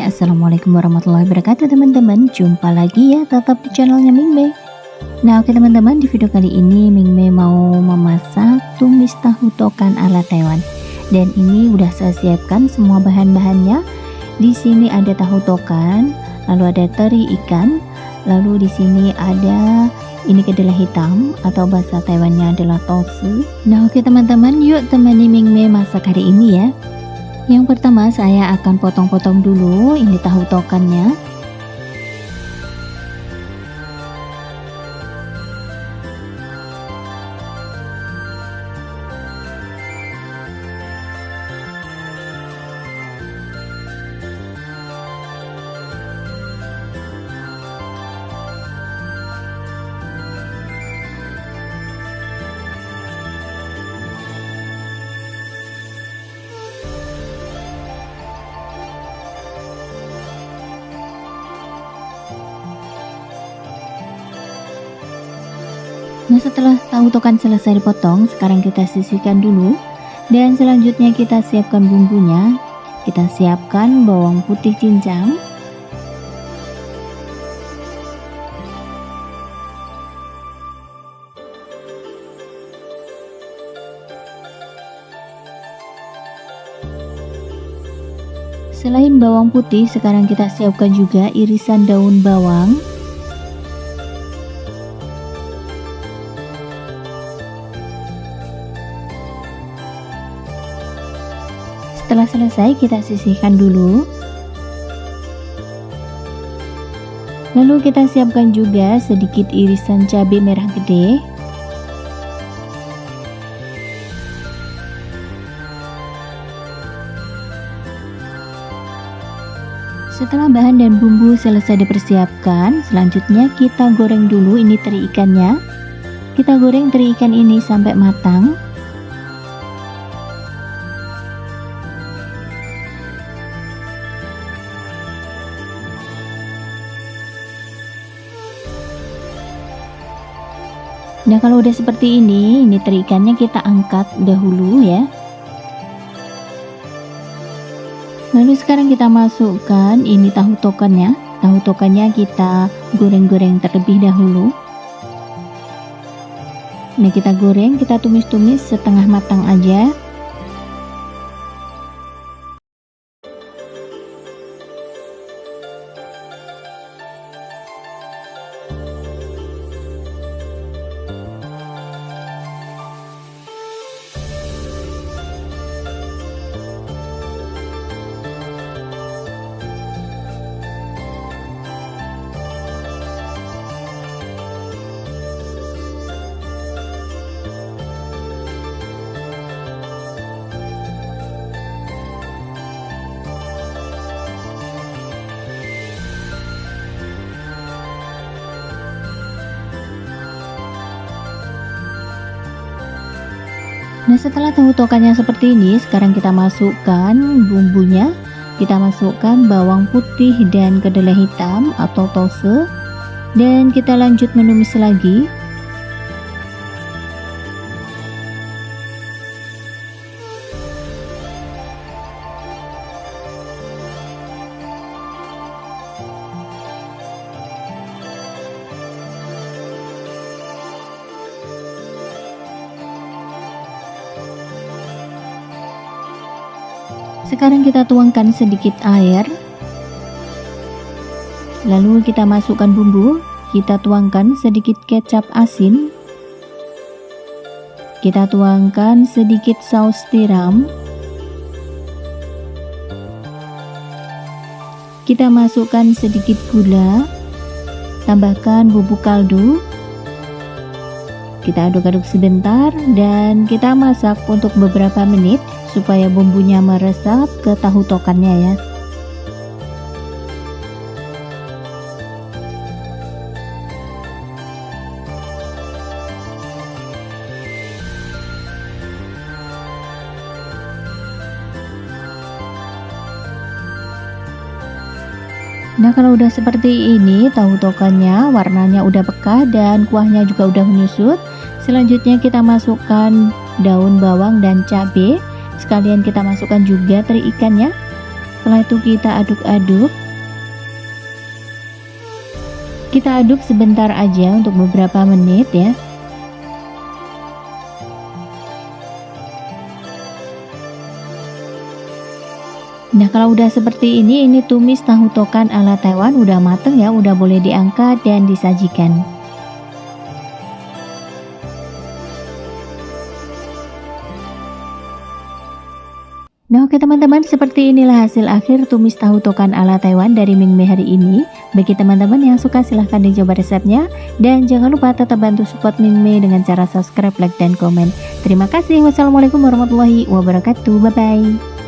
Assalamualaikum warahmatullahi wabarakatuh teman-teman Jumpa lagi ya tetap di channelnya Mingme Nah oke teman-teman di video kali ini Mingme mau memasak tumis tahu tokan ala Taiwan Dan ini udah saya siapkan semua bahan-bahannya Di sini ada tahu tokan Lalu ada teri ikan Lalu di sini ada ini kedelai hitam atau bahasa Taiwannya adalah tofu. Nah, oke teman-teman, yuk temani Mingme masak hari ini ya. Yang pertama saya akan potong-potong dulu ini tahu tokannya. Nah setelah tahu tokan selesai dipotong, sekarang kita sisihkan dulu. Dan selanjutnya kita siapkan bumbunya. Kita siapkan bawang putih cincang. Selain bawang putih, sekarang kita siapkan juga irisan daun bawang. Setelah selesai kita sisihkan dulu. Lalu kita siapkan juga sedikit irisan cabai merah gede. Setelah bahan dan bumbu selesai dipersiapkan, selanjutnya kita goreng dulu ini teri ikannya. Kita goreng teri ikan ini sampai matang. Nah kalau udah seperti ini, ini teri ikannya kita angkat dahulu ya. Lalu sekarang kita masukkan ini tahu tokannya. Tahu tokannya kita goreng-goreng terlebih dahulu. Nah kita goreng, kita tumis-tumis setengah matang aja. Nah setelah tahu tokannya seperti ini sekarang kita masukkan bumbunya. Kita masukkan bawang putih dan kedelai hitam atau tose. Dan kita lanjut menumis lagi Sekarang kita tuangkan sedikit air. Lalu kita masukkan bumbu. Kita tuangkan sedikit kecap asin. Kita tuangkan sedikit saus tiram. Kita masukkan sedikit gula. Tambahkan bubuk kaldu. Kita aduk-aduk sebentar dan kita masak untuk beberapa menit supaya bumbunya meresap ke tahu tokannya ya. Nah kalau udah seperti ini tahu tokannya warnanya udah peka dan kuahnya juga udah menyusut Selanjutnya kita masukkan daun bawang dan cabai Sekalian kita masukkan juga teri ikannya. Setelah itu kita aduk-aduk Kita aduk sebentar aja untuk beberapa menit ya. Nah kalau udah seperti ini, ini tumis tahu tokan ala Taiwan udah mateng ya, udah boleh diangkat dan disajikan. Nah oke teman-teman, seperti inilah hasil akhir tumis tahu tokan ala Taiwan dari Ming Mei hari ini. Bagi teman-teman yang suka silahkan dicoba resepnya. Dan jangan lupa tetap bantu support Ming Mei dengan cara subscribe, like, dan komen. Terima kasih. Wassalamualaikum warahmatullahi wabarakatuh. Bye-bye.